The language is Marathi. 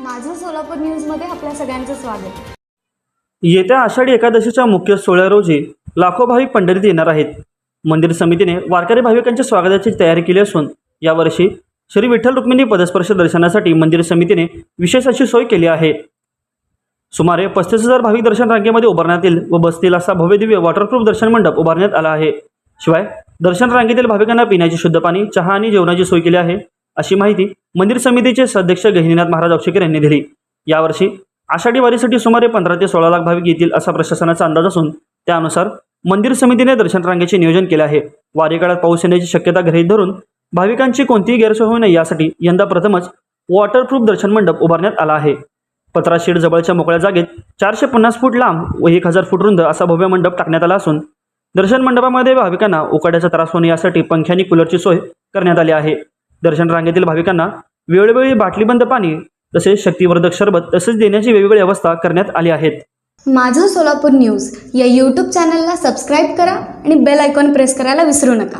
माझं सोलापूर न्यूजमध्ये आपल्या सगळ्यांचं स्वागत. येत्या आषाढी एकादशीच्या मुख्य सोहळ्या रोजी लाखो भाविक पंढरीत येणार आहेत. मंदिर समितीने वारकरी भाविकांच्या स्वागताची तयारी केली असून यावर्षी श्री विठ्ठल रुक्मिणी पदस्पर्श दर्शनासाठी मंदिर समितीने विशेष अशी सोय केली आहे. सुमारे पस्तीस हजार भाविक दर्शन रांगेमध्ये उभारण्यात येईल व बसतील असा भव्यदिव्य वॉटरप्रूफ दर्शन मंडप उभारण्यात आला आहे. शिवाय दर्शन रांगेतील भाविकांना पिण्याची शुद्ध पाणी चहा आणि जेवणाची सोय केली आहे. अशी माहिती मंदिर समितीचे सदस्य गहिनीनाथ महाराज औक्षेकर यांनी दिली. यावर्षी आषाढी वारीसाठी सुमारे पंधरा ते सोळा लाख भाविक येतील असा प्रशासनाचा अंदाज असून त्यानुसार मंदिर समितीने दर्शन रांगेचे नियोजन केले आहे. वारी काळात पाऊस येण्याची शक्यता गृहीत धरून भाविकांची कोणतीही गैरसोय होऊ नये यासाठी यंदा प्रथमच वॉटरप्रूफ दर्शन मंडप उभारण्यात आला आहे. पत्राशीड जवळच्या मोकळ्या जागेत चारशे पन्नास फूट लांब व एक हजार फूट रुंद असा भव्य मंडप टाकण्यात आला असून दर्शन मंडपामध्ये भाविकांना उकाड्याचा त्रास होणे यासाठी पंख्यानी कूलरची सोय करण्यात आली आहे. दर्शन रांगेतील भाविकांना वेळोवेळी बाटलीबंद पाणी तसेच शक्तिवर्धक सरबत तसेच देण्याची वेगवेगळी व्यवस्था करण्यात आली आहेत. माझं सोलापूर न्यूज या यूट्यूब चॅनलला सबस्क्राईब करा आणि बेल आयकॉन प्रेस करायला विसरू नका.